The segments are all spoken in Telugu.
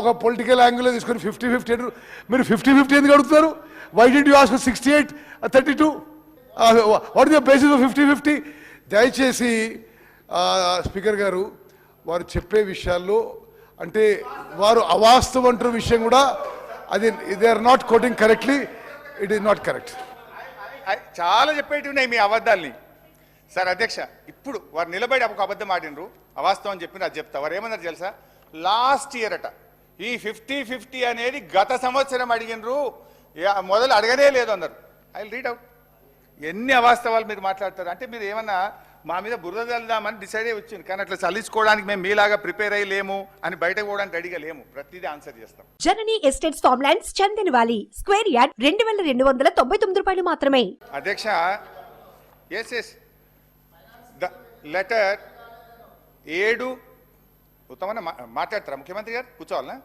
ఒక పొలిటికల్ యాంగిల్లో తీసుకొని ఫిఫ్టీ ఫిఫ్టీ అంటారు మీరు ఫిఫ్టీ ఫిఫ్టీ ఎందుకు అడుగుతున్నారు? Why did you ask sixty eight thirty two what the basis fifty fifty దయచేసి స్పీకర్ గారు వారు చెప్పే విషయాల్లో అంటే వారు అవాస్తవం అంటున్న విషయం కూడా అది they are not quoting correctly it is not correct చాలా చెప్పేటివి ఉన్నాయి మీ అబద్ధాల్ని. సార్ అధ్యక్ష ఇప్పుడు వారు నిలబడి ఒక అబద్ధం ఆడినరు అవాస్తవం అని చెప్పి అది చెప్తా. వారు ఏమన్నారు తెలుసా? లాస్ట్ ఇయర్ అట. ఈ ఫిఫ్టీ ఫిఫ్టీ అనేది గత సంవత్సరం అడిగినరు. మొదలు అడగనే లేదు అన్నారు ఐ రీడ్ అవుట్. ఎన్ని అవాస్తవాలు మీరు మాట్లాడతారు? అంటే మీరు ఏమన్నా మా మీద బురద చల్లుదామని డిసైడ్ అయ్యి వచ్చింది కానీ అట్లా చల్లించుకోవడానికి మేము మీలాగా ప్రిపేర్ అయ్యి లేము అని బయటకు పోవడానికి రెడీగా లేము ప్రతిదీ ఆన్సర్ చేస్తాం. Janani estates farm lands Chandanvalli square yard రెండు వేల రెండు వందల తొంభై తొమ్మిది రూపాయలు మాత్రమే. అధ్యక్ష ఎస్ ఎస్ ద లెటర్ ఏడు ఉత్తమన్న మా- మాట్లాడతారా? ముఖ్యమంత్రి గారు కూర్చోవాలనా?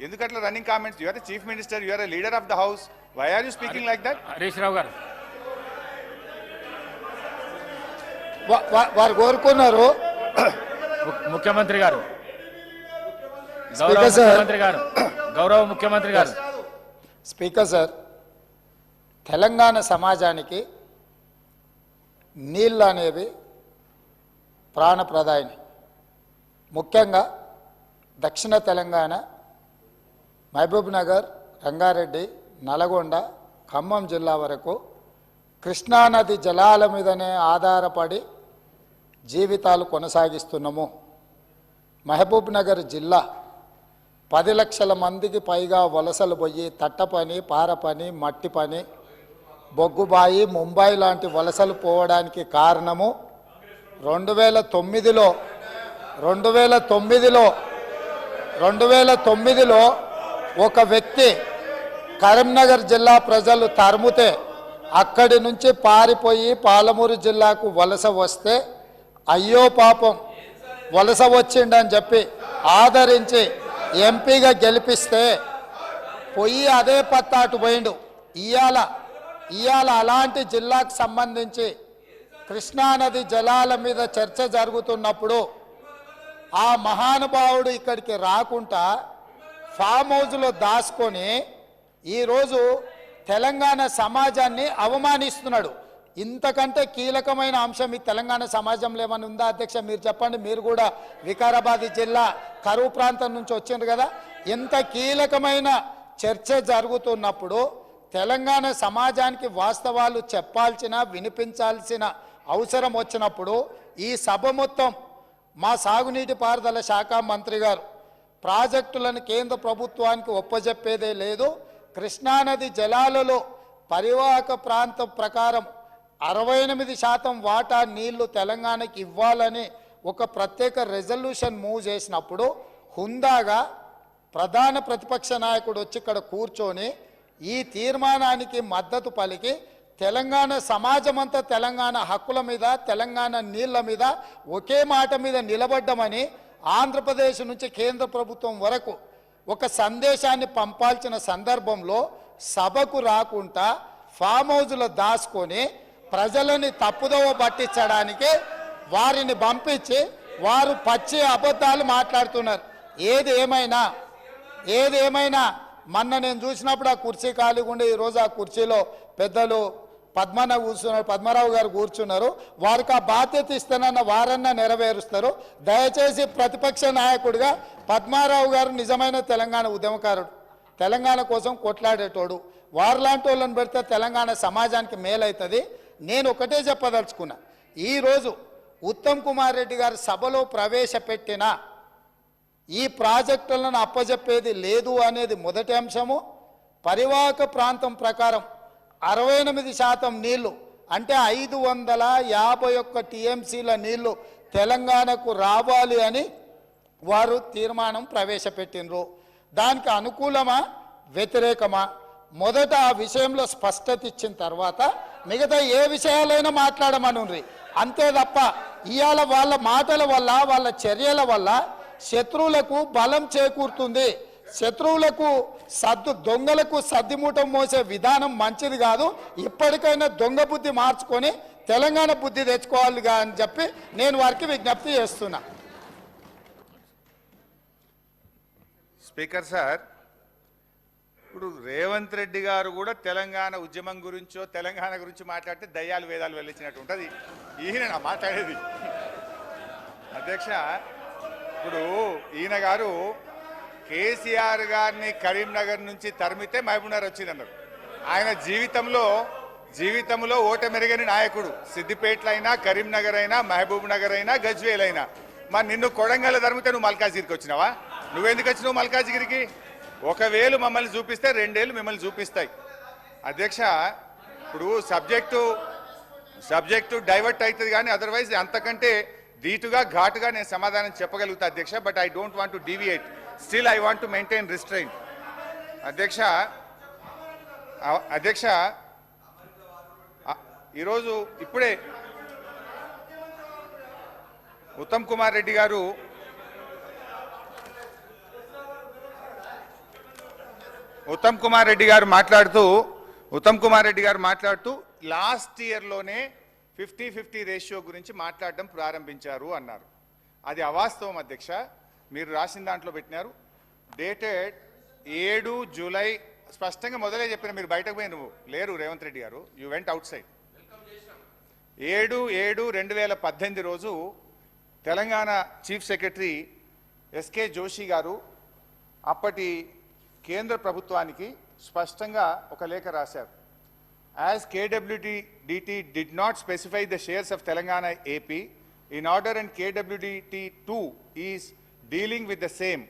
ఎందుకట్లా running comments you're chief minister you're leader of the house why are you speaking like that Harish Rao గారు. వా- వా- వారు కోరుకున్నారు. ముఖ్యమంత్రి గారు. గౌరవ స్పీకర్ సార్. ముఖ్యమంత్రి గారు. గౌరవ ముఖ్యమంత్రి గారు. స్పీకర్ సార్ తెలంగాణ సమాజానికి నీళ్ళు అనేవి ప్రాణప్రదాయని. ముఖ్యంగా దక్షిణ తెలంగాణ మహబూబ్ నగర్ రంగారెడ్డి నల్గొండ ఖమ్మం జిల్లా వరకు కృష్ణానది జలాల మీదనే ఆధారపడి జీవితాలు కొనసాగిస్తున్నాము. మహబూబ్ నగర్ జిల్లా పది లక్షల మందికి పైగా వలసలు పోయి తట్ట పని పార పని మట్టి పని బొగ్గుబాయి ముంబై లాంటి వలసలు పోవడానికి కారణము రెండు వేల తొమ్మిదిలో రెండు వేల తొమ్మిదిలో రెండు వేల తొమ్మిదిలో ఒక వ్యక్తి కరీంనగర్ జిల్లా ప్రజలు తరుముతే అక్కడి నుంచి పారిపోయి పాలమూరు జిల్లాకు వలస వస్తే అయ్యో పాపం వలస వచ్చిండని చెప్పి ఆదరించి ఎంపీగా గెలిపిస్తే పొయ్యి అదే పత్తాటు పోయిండు. ఇవాళ ఇవాళ అలాంటి జిల్లాకు సంబంధించి కృష్ణానది జలాల మీద చర్చ జరుగుతున్నప్పుడు ఆ మహానుభావుడు ఇక్కడికి రాకుండా ఫామ్ హౌస్లో దాచుకొని ఈరోజు తెలంగాణ సమాజాన్ని అవమానిస్తున్నాడు. ఇంతకంటే కీలకమైన అంశం ఈ తెలంగాణ సమాజంలో ఏమైనా ఉందా అధ్యక్ష? మీరు చెప్పండి. మీరు కూడా వికారాబాద్ జిల్లా కరువు ప్రాంతం నుంచి వచ్చిండ్రు కదా. ఇంత కీలకమైన చర్చ జరుగుతున్నప్పుడు తెలంగాణ సమాజానికి వాస్తవాలు చెప్పాల్సిన వినిపించాల్సిన అవసరం వచ్చినప్పుడు ఈ సభ మొత్తం మా సాగునీటి పారుదల శాఖ మంత్రి గారు ప్రాజెక్టులను కేంద్ర ప్రభుత్వానికి ఒప్పజెప్పేదే లేదు. కృష్ణానది జలాలలో పరివాహక ప్రాంతం ప్రకారం అరవై ఎనిమిది శాతం వాటా నీళ్ళు తెలంగాణకి ఇవ్వాలని ఒక ప్రత్యేక రెజల్యూషన్ మూవ్ చేసినప్పుడు హుందాగా ప్రధాన ప్రతిపక్ష నాయకుడు వచ్చి ఇక్కడ కూర్చొని ఈ తీర్మానానికి మద్దతు పలికి తెలంగాణ సమాజమంతా తెలంగాణ హక్కుల మీద తెలంగాణ నీళ్ళ మీద ఒకే మాట మీద నిలబడ్డమని ఆంధ్రప్రదేశ్ నుంచి కేంద్ర ప్రభుత్వం వరకు ఒక సందేశాన్ని పంపాల్సిన సందర్భంలో సభకు రాకుండా ఫామ్ హౌజ్లో దాచుకొని ప్రజలని తప్పుదోవ పట్టించడానికి వారిని పంపించి వారు పచ్చి అబద్ధాలు మాట్లాడుతున్నారు. ఏది ఏమైనా ఏది ఏమైనా మొన్న నేను చూసినప్పుడు ఆ కుర్చీ ఖాళీగా ఉండే ఈరోజు ఆ కుర్చీలో పెద్దలు పద్మన్న కూర్చున్నారు పద్మరావు గారు కూర్చున్నారు. వారికి ఆ బాధ్యత ఇస్తానన్న వారన్నా నెరవేరుస్తారు. దయచేసి ప్రతిపక్ష నాయకుడిగా పద్మారావు గారు నిజమైన తెలంగాణ ఉద్యమకారుడు. తెలంగాణ కోసం కొట్లాడేటోడు. వారిలాంటి వాళ్ళని పెడితే తెలంగాణ సమాజానికి మేలవుతుంది నేను ఒకటే చెప్పదలుచుకున్నా. ఈరోజు ఉత్తమ్ కుమార్ రెడ్డి గారు సభలో ప్రవేశపెట్టిన ఈ ప్రాజెక్టులను అప్పజెప్పేది లేదు అనేది మొదటి అంశము. పరివాహక ప్రాంతం ప్రకారం అరవై ఎనిమిది శాతం నీళ్ళు అంటే ఐదు వందల యాభై ఒక్క టీఎంసీల నీళ్ళు తెలంగాణకు రావాలి అని వారు తీర్మానం ప్రవేశపెట్టినరు దానికి అనుకూలమా? వ్యతిరేకమా? మొదట ఆ విషయంలో స్పష్టత ఇచ్చిన తర్వాత మిగతా ఏ విషయాలైనా మాట్లాడమనుండ్రి. అంతే తప్ప ఇవాళ వాళ్ళ మాటల వల్ల వాళ్ళ చర్యల వల్ల శత్రువులకు బలం చేకూరుతుంది. శత్రువులకు సద్దు దొంగలకు సద్దిమూటం మోసే విధానం మంచిది కాదు. ఇప్పటికైనా దొంగ బుద్ధి మార్చుకొని తెలంగాణ బుద్ధి తెచ్చుకోవాలిగా అని చెప్పి నేను వారికి విజ్ఞప్తి చేస్తున్నా. స్పీకర్ సార్ ఇప్పుడు రేవంత్ రెడ్డి గారు కూడా తెలంగాణ ఉద్యమం గురించో తెలంగాణ గురించి మాట్లాడితే దయ్యాలు వేదాలు వెళ్ళించినట్టు ఉంటుంది. ఈయన మాట్లాడేది. అధ్యక్ష ఇప్పుడు ఈయన గారు కేసీఆర్ గారిని కరీంనగర్ నుంచి తరిమితే మహబూబ్నగర్ వచ్చిందన్నారు. ఆయన జీవితంలో జీవితంలో ఓటమెరగని నాయకుడు. సిద్దిపేటలో అయినా కరీంనగర్ అయినా మహబూబ్ నగర్ అయినా గజ్వేల్ అయినా మరి నిన్ను కొడంగల్ తరిమితే నువ్వు మల్కాజిగిరికి వచ్చినావా? నువ్వెందుకు వచ్చినావు మల్కాజిగిరికి? ఒకవేళ మమ్మల్ని చూపిస్తే రెండేళ్ళు మిమ్మల్ని చూపిస్తాయి. అధ్యక్ష ఇప్పుడు సబ్జెక్టు సబ్జెక్టు డైవర్ట్ అవుతుంది కానీ అదర్వైజ్ అంతకంటే ధీటుగా ఘాటుగా నేను సమాధానం చెప్పగలుగుతా అధ్యక్ష but I don't want to deviate still I want to maintain restrain అధ్యక్ష అధ్యక్ష ఈరోజు ఇప్పుడే ఉత్తమ్ కుమార్ రెడ్డి గారు ఉత్తమ్ కుమార్ రెడ్డి గారు మాట్లాడుతూ ఉత్తమ్ కుమార్ రెడ్డి గారు మాట్లాడుతూ లాస్ట్ ఇయర్లోనే ఫిఫ్టీ ఫిఫ్టీ రేషియో గురించి మాట్లాడడం ప్రారంభించారు అన్నారు. అది అవాస్తవం అధ్యక్ష. మీరు రాసిన దాంట్లో పెట్టినారు. డేటెడ్ ఏడు జూలై స్పష్టంగా మొదలే చెప్పిన మీరు బయటకు పోయి నువ్వు లేరు రేవంత్ రెడ్డి గారు యూ వెంట్ అవుట్ సైడ్ ఏడు ఏడు రెండు వేల పద్దెనిమిది రోజు Telangana chief secretary SK Joshi గారు అప్పటి కేంద్ర ప్రభుత్వానికి స్పష్టంగా ఒక లేఖ రాశారు. As KWDT did not specify the shares of Telangana AP in order and KWDT two is dealing with the same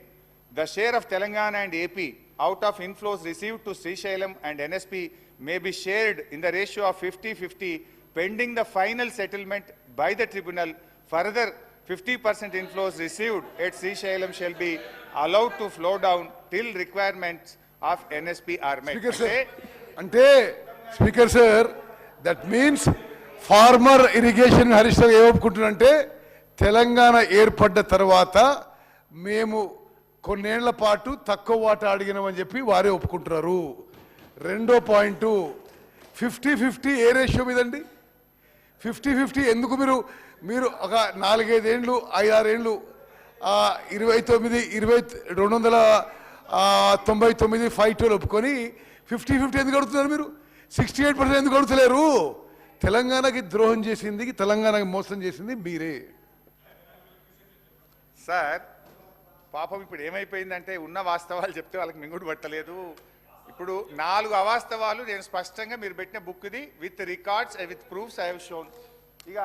the share of Telangana and AP out of inflows received to Srisailam and NSP may be shared in the ratio of fifty fifty pending the final settlement by the tribunal, further 50% inflows received at Seychelles shall be allowed to flow down till requirements of NSP are met. Sir అంటే అంటే speaker sir that means former irrigation Harish Rao ఏం ఒప్పుకుంటున్నంటే తెలంగాణ ఏర్పడ్డ తర్వాత మేము కొన్నేళ్ళ పాటు తక్కువ వాటా అడిగినామని చెప్పి వారే ఒప్పుకుంటున్నారు. రెండో పాయింట్ ఫిఫ్టీ ఫిఫ్టీ ఏ రేషియో మీదండి? ఫిఫ్టీ ఫిఫ్టీ ఎందుకు మీరు మీరు ఒక నాలుగైదేండ్లు ఐదారేండ్లు ఇరవై తొమ్మిది ఇరవై రెండు వందల తొంభై తొమ్మిది ఫైవ్ ట్వెల్వ్ ఒప్పుకొని ఫిఫ్టీ ఫిఫ్టీ ఎందుకు అడుగుతున్నారు మీరు? సిక్స్టీ ఎయిట్ పర్సెంట్ ఎందుకు అడుగుతలేరు? తెలంగాణకి ద్రోహం చేసింది తెలంగాణకి మోసం చేసింది మీరే. సార్ పాపం ఇప్పుడు ఏమైపోయిందంటే ఉన్న వాస్తవాలు చెప్తే వాళ్ళకి మింగుడు పట్టలేదు. ఇప్పుడు నాలుగు అవాస్తవాలు నేను స్పష్టంగా మీరు పెట్టిన బుక్ది with records with proofs I have shown. ఇక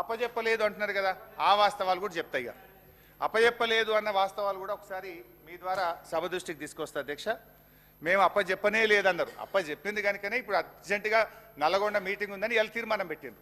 అప్పచెప్పలేదు అంటున్నారు కదా ఆ వాస్తవాలు కూడా చెప్తాయి ఇక. అప్పజెప్పలేదు అన్న వాస్తవాలు కూడా ఒకసారి మీ ద్వారా సభ దృష్టికి తీసుకొస్తా అధ్యక్ష. మేము అప్పచెప్పనే లేదన్నారు. అప్పచెప్పింది కనుకనే ఇప్పుడు అర్జెంటుగా నల్గొండ మీటింగ్ ఉందని ఎలా తీర్మానం పెట్టింది